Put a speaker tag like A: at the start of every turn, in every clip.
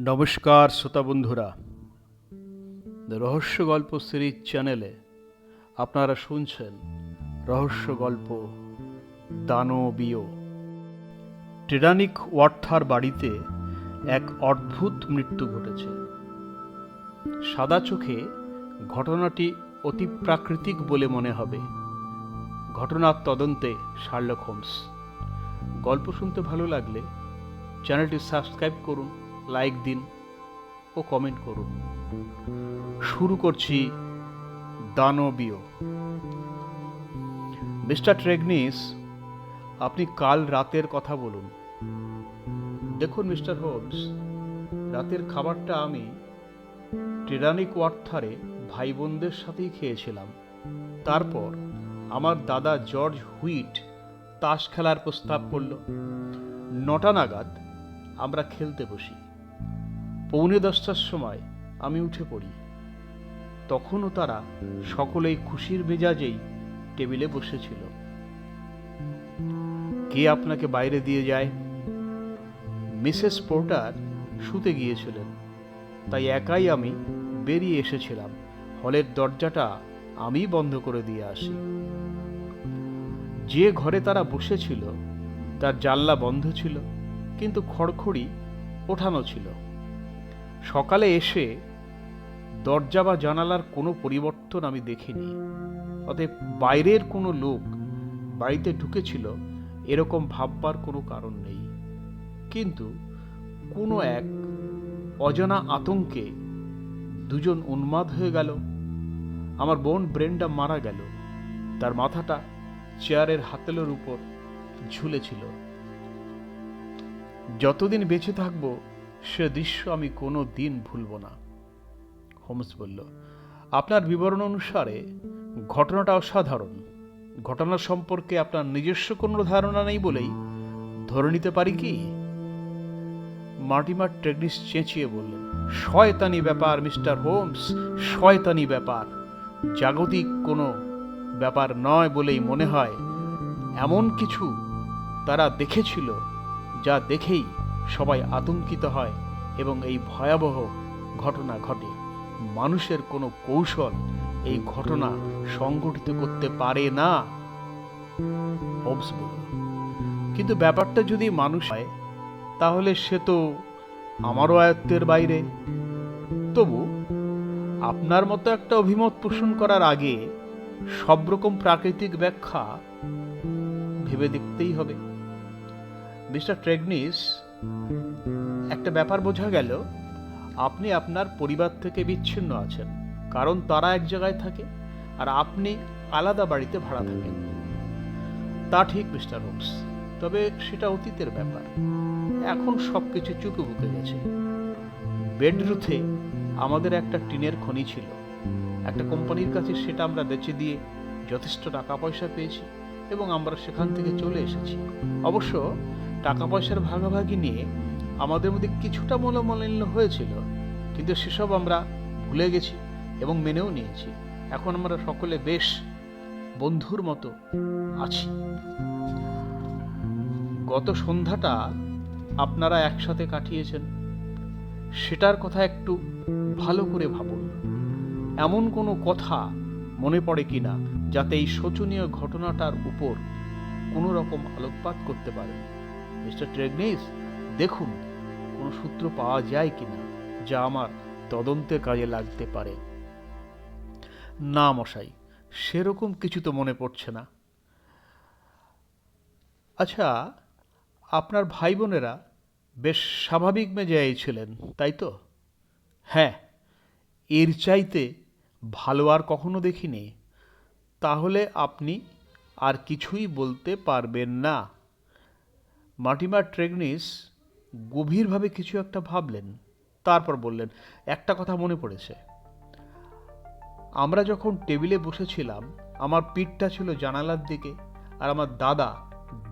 A: নমস্কার শ্রোতা বন্ধুরা। রহস্য গল্প সিরিজ চ্যানেলে আপনারা শুনছেন রহস্য গল্প দানবীয়। টিরানিক ওয়ার্থার বাড়িতে এক অদ্ভুত মৃত্যু ঘটেছে। সাদা চোখে ঘটনাটি অতি প্রাকৃতিক বলে মনে হবে। ঘটনার তদন্তে শার্লক হোমস। গল্প শুনতে ভালো লাগলে চ্যানেলটি সাবস্ক্রাইব করুন। লাইক দিন ও কমেন্ট করুন। শুরু করছি দানবীয়। মিস্টার ট্রেগনিস, আপনি কাল রাতের কথা বলুন। দেখুন মিস্টার হোমস, রাতের খাবারটা আমি টিরানিক ওয়ার্থারে ভাই বোনদের সাথেই খেয়েছিলাম। তারপর আমার দাদা জর্জ হুইট তাস খেলার প্রস্তাব করল, নটা নাগাদ আমরা খেলতে বসি। পৌনে দশটার সময় আমি উঠে পড়ি। তখনও তারা সকলেই খুশির মেজাজেই টেবিলে বসেছিল। কে আপনাকে বাইরে দিয়ে যায়? মিসেস পোর্টার শুতে গিয়েছিলেন, তাই একাই আমি বেরিয়ে এসেছিলাম। হলের দরজাটা আমি বন্ধ করে দিয়ে আসি। যে ঘরে তারা বসেছিল, তার জানলা বন্ধ ছিল, কিন্তু খড়খড়ি ওঠানো ছিল। সকালে এসে দরজা বা জানালার কোনো পরিবর্তন আমি দেখিনি। অতএব বাইরের কোনো লোক বাড়িতে ঢুকেছিল, এরকম ভাববার কোনো কারণ নেই। কিন্তু কোনো এক অজানা আতঙ্কে দুজন উন্মাদ হয়ে গেল। আমার বোন ব্রেন্ডা মারা গেল। তার মাথাটা চেয়ারের হাতেলের উপর ঝুলেছিল। যতদিন বেঁচে থাকব সে দৃশ্য আমি কোনো দিন ভুলব না। হোমস বলল, আপনার বিবরণ অনুসারে ঘটনাটা অসাধারণ। ঘটনা সম্পর্কে আপনার নিজস্ব কোনো ধারণা নেই বলেই ধরে নিতে পারি কি? মার্টিমার টেকনিস চেঁচিয়ে বললেন, শয়তানি ব্যাপার, মিস্টার হোমস, শয়তানি ব্যাপার। জাগতিক কোনো ব্যাপার নয় বলেই মনে হয় এমন কিছু তারা দেখেছিল, যা দেখেই সবাই আতঙ্কিত হয় এবং এই ভয়াবহ ঘটনা ঘটে। মানুষের কোনো কৌশল এই ঘটনা সংগঠিত করতে পারে না। কিন্তু ব্যাপারটা যদি মানুষ হয়, তাহলে সে তো আমারও আয়ত্তের বাইরে। তবু আপনার মতো একটা অভিমত পোষণ করার আগে সব রকম প্রাকৃতিক ব্যাখ্যা ভেবে দেখতেই হবে। মিস্টার ট্রেগনিস একটা ব্যাপার বোঝা গেল, আপনি আপনার পরিবার থেকে বিচ্ছিন্ন আছেন, কারণ তারা এক জায়গায় থাকে আর আপনি আলাদা বাড়িতে ভাড়া থাকেন। তা ঠিক, মিস্টার হোমস, তবে সেটা অতীতের ব্যাপার। এখন সব কিছু চুপে বুকে গেছে। বেডরুথে আমাদের একটা টিনের খনি ছিল। একটা কোম্পানির কাছে সেটা আমরা বেচে দিয়ে যথেষ্ট টাকা পয়সা পেয়েছি এবং আমরা সেখান থেকে চলে এসেছি। অবশ্য টাকা পয়সার ভাগাভাগি নিয়ে আমাদের মধ্যে কিছুটা মনোমালিন্য হয়েছিল, কিন্তু সেসব আমরা ভুলে গেছি এবং মেনেও নিয়েছি। এখন আমরা সকলে বেশ বন্ধুর মতো আছি। গত সন্ধ্যাটা আপনারা একসাথে কাটিয়েছেন। সেটার কথা একটু ভালো করে ভাবুন। এমন কোনো কথা মনে পড়ে কিনা যাতে এই শোচনীয় ঘটনাটার উপর কোনো রকম আলোকপাত করতে পারেন মিস্টার ট্রেগনিস, দেখুন, কোনো সূত্র পাওয়া যায় কিনা যা আমার তদন্তের কাজে লাগতে পারে। না, মশাই, সেরকম কিছু তো মনে পড়ছে না। আচ্ছা আপনার ভাই বোনেরা বেশ স্বাভাবিক মেজায় ছিলেন, তাই তো? হ্যাঁ এর চাইতে ভালো আর কখনো দেখিনি। তাহলে আপনি আর কিছুই বলতে পারবেন না। মার্টিমার ট্রেগনিস গভীরভাবে কিছু একটা ভাবলেন, তারপর বললেন, একটা কথা মনে পড়েছে। আমরা যখন টেবিলে বসেছিলাম, আমার পিঠটা ছিল জানালার দিকে আর আমার দাদা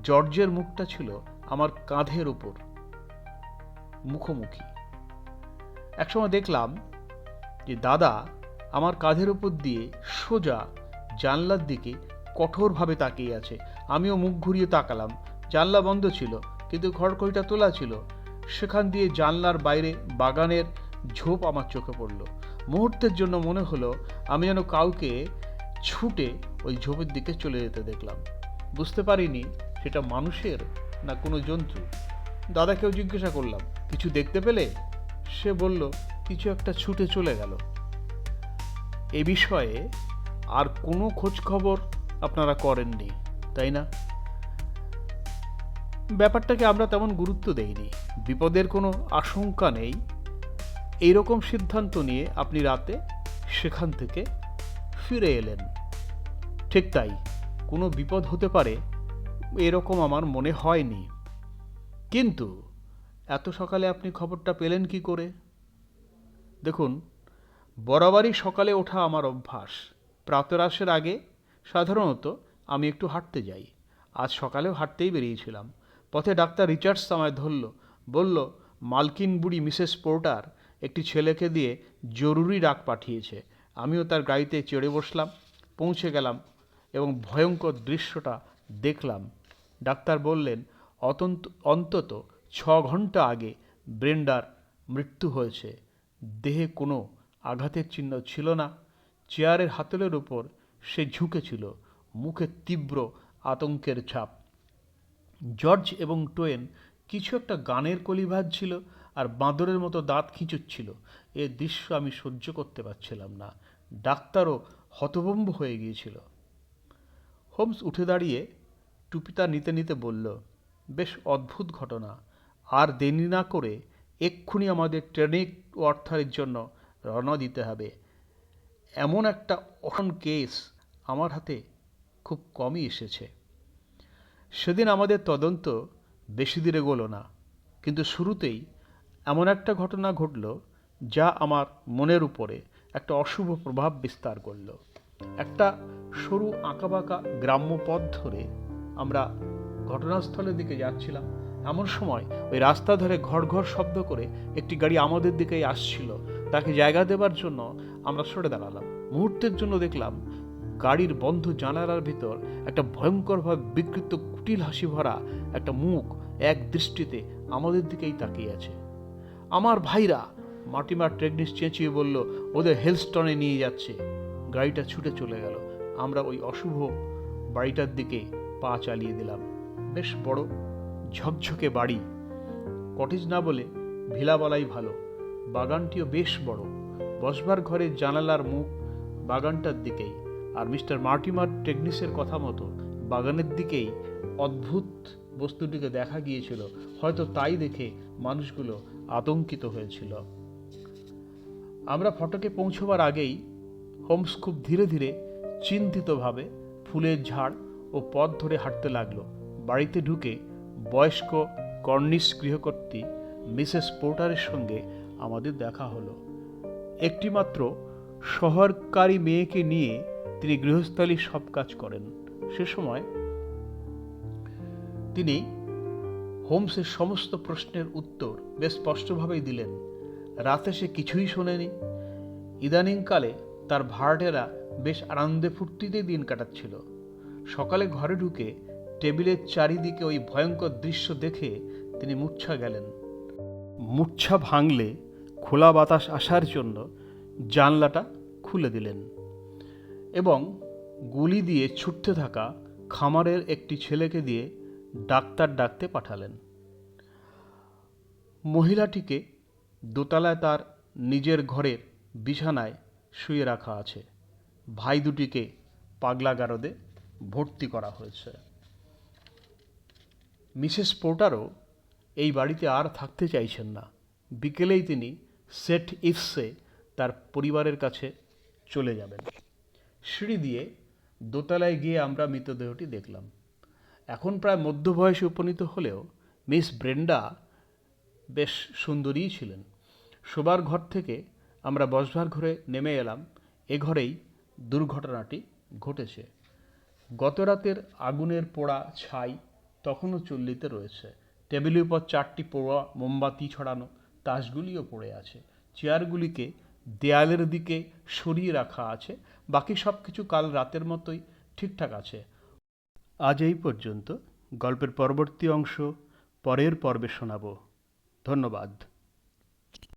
A: জর্জের মুখটা ছিল আমার কাঁধের উপর, মুখোমুখি। একসময় দেখলাম যে দাদা আমার কাঁধের উপর দিয়ে সোজা জানলার দিকে কঠোরভাবে তাকিয়ে আছে। আমিও মুখ ঘুরিয়ে তাকালাম। জানলা বন্ধ ছিল, কিন্তু খড়খড়িটা তোলা ছিল। সেখান দিয়ে জানলার বাইরে বাগানের ঝোপ আমার চোখে পড়ল। মুহূর্তের জন্য মনে হলো আমি যেন কাউকে ছুটে ওই ঝোপের দিকে চলে যেতে দেখলাম। বুঝতে পারিনি সেটা মানুষের না কোনো জন্তু। দাদাকেও জিজ্ঞাসা করলাম, কিছু দেখতে পেলে? সে বলল, কিছু একটা ছুটে চলে গেল। এ বিষয়ে আর কোনো খোঁজ খবর আপনারা করেননি, তাই না? ব্যাপারটাকে আমরা তেমন গুরুত্ব দেইনি। বিপদের কোনো আশঙ্কা নেই। এইরকম সিদ্ধান্ত নিয়ে আপনি রাতে সেখান থেকে ফিরে এলেন। ঠিক তাই, কোনো বিপদ হতে পারে, এরকম আমার মনে হয়নি। কিন্তু, এত সকালে আপনি খবরটা পেলেন কি করে? দেখুন, বরাবরই সকালে ওঠা আমার অভ্যাস। প্রাতরাশের আগে সাধারণত আমি একটু হাঁটতে যাই। আজ সকালেও হাঁটতেই বেরিয়েছিলাম। পথে ডাক্তার রিচার্ডস আমায় ধরল, বলল, মালকিন বুড়ি মিসেস পোর্টার একটি ছেলেকে দিয়ে জরুরি ডাক পাঠিয়েছে। আমিও তার গাড়িতে চড়ে বসলাম, পৌঁছে গেলাম এবং ভয়ঙ্কর দৃশ্যটা দেখলাম। ডাক্তার বললেন, অতন্ত, অন্তত ছ ঘণ্টা আগে ব্রেন্ডার মৃত্যু হয়েছে। দেহে কোনো আঘাতের চিহ্ন ছিল না। চেয়ারের হাতলের উপর সে ঝুঁকেছিল। মুখে তীব্র আতঙ্কের ছাপ। জর্জ এবং টোয়েন কিছু একটা গানের কলি ছিল আর বাঁদরের মতো দাঁত খিঁচুচ্ছিল। এ দৃশ্য আমি সহ্য করতে পারছিলাম না। ডাক্তারও হতভম্ব হয়ে গিয়েছিল। হোমস উঠে দাঁড়িয়ে টুপিটা নিতে নিতে বলল, বেশ অদ্ভুত ঘটনা। আর দেরি না করে এক্ষুনি আমাদের ট্রেনিক অর্থারের জন্য রওনা দিতে হবে। এমন একটা অখন কেস আমার হাতে খুব কমই এসেছে। সেদিন আমাদের তদন্ত বেশি দিন এগোলো না। কিন্তু শুরুতেই এমন একটা ঘটনা ঘটল যা আমার মনের উপরে একটা অশুভ প্রভাব বিস্তার করল। একটা সরু আঁকাবাঁকা গ্রাম্য পথ ধরে আমরা ঘটনাস্থলের দিকে যাচ্ছিলাম। এমন সময় ওই রাস্তা ধরে ঘর ঘর শব্দ করে একটি গাড়ি আমাদের দিকেই আসছিল। তাকে জায়গা দেবার জন্য আমরা সরে দাঁড়ালাম। মুহূর্তের জন্য দেখলাম গাড়ির বন্ধ জানালার ভিতর একটা ভয়ঙ্করভাবে বিকৃত কুটিল হাসি ভরা একটা মুখ এক দৃষ্টিতে আমাদের দিকেই তাকিয়ে আছে। আমার ভাইরা, মাটিমার ট্রেগনিস চেঁচিয়ে বলল, ওদের হেলস্টনে নিয়ে যাচ্ছে। গাড়িটা ছুটে চলে গেল। আমরা ওই অশুভ বাড়িটার দিকে পা চালিয়ে দিলাম। বেশ বড়, ঝকঝকে বাড়ি। কটেজ না বলে ভিলা বলাই ভালো। বাগানটিও বেশ বড়। বসবার ঘরের জানালার মুখ বাগানটার দিকেই। আর মিস্টার মার্টিমার টেকনিসের কথা মতো বাগানের দিকেই অদ্ভুত বস্তুটিকে দেখা গিয়েছিল। হয়তো তাই দেখে মানুষগুলো আতঙ্কিত হয়েছিল। আমরা ফটকে পৌঁছবার আগেই হোমস খুব ধীরে ধীরে চিন্তিতভাবে ফুলের ঝাড় ও পথ ধরে হাঁটতে লাগল। বাড়িতে ঢুকে বয়স্ক কর্নিশ গৃহকর্ত্রী মিসেস পোর্টারের সঙ্গে আমাদের দেখা হলো। একটিমাত্র শহরকারী মেয়েকে নিয়ে তিনি গৃহস্থালীর সব কাজ করেন। সে সময় তিনি হোমসের সমস্ত প্রশ্নের উত্তর বেশ স্পষ্টভাবেই দিলেন। রাতে সে কিছুই শোনেনি। ইদানিংকালে তার ভাড়াটেরা বেশ আনন্দে ফুর্তিতে দিন কাটাচ্ছিল। সকালে ঘরে ঢুকে টেবিলের চারিদিকে ওই ভয়ঙ্কর দৃশ্য দেখে তিনি মূর্ছা গেলেন। মূর্ছা ভাঙলে খোলা বাতাস আসার জন্য জানলাটা খুলে দিলেন। গুলি দিয়ে ছুটতে থাকা খামারের একটি ছেলেকে দিয়ে ডাক্তার ডাকতে পাঠালেন। মহিলাটিকে দোতলায় তার নিজের ঘরের বিছানায় শুয়ে রাখা আছে। ভাই দুটিকে পাগলাগারদে ভর্তি করা হয়েছে। মিসেস পোর্টারও এই বাড়িতে আর থাকতে চাইছেন না। বিকেলেই তিনি সেট ইফসে তার পরিবারের কাছে চলে যাবেন। সিঁড়ি দিয়ে দোতলায় গিয়ে আমরা মৃতদেহটি দেখলাম। এখন প্রায় মধ্যবয়সে উপনীত হলেও মিস ব্রেন্ডা বেশ সুন্দরীই ছিলেন। শোবার ঘর থেকে আমরা বসবার ঘরে নেমে এলাম। এ ঘরেই দুর্ঘটনাটি ঘটেছে। গত রাতের আগুনের পোড়া ছাই তখনও চল্লিতে রয়েছে। টেবিলের উপর চারটি পোড়া মোমবাতি ছড়ানো তাসগুলিও পড়ে আছে। চেয়ারগুলিকে দেয়ালের দিকে সরিয়ে রাখা আছে। বাকি সব কিছু কাল রাতের মতোই ঠিকঠাক আছে। আজ এই পর্যন্ত। গল্পের পরবর্তী অংশ পরের পর্বে শোনাব। ধন্যবাদ।